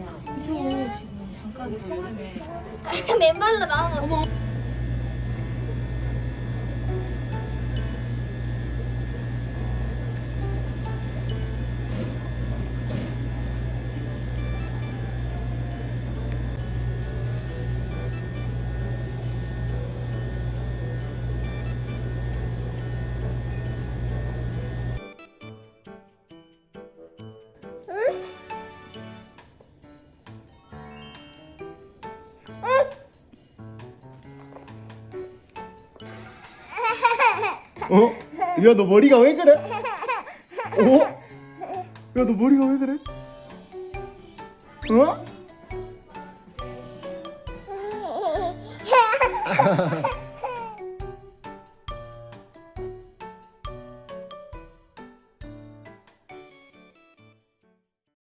그쵸 지금 잠깐 뭐 여름에 맨발로 나온 거. 어? 야 너 머리가 왜 그래? 어? 야 너 머리가 왜 그래? 어?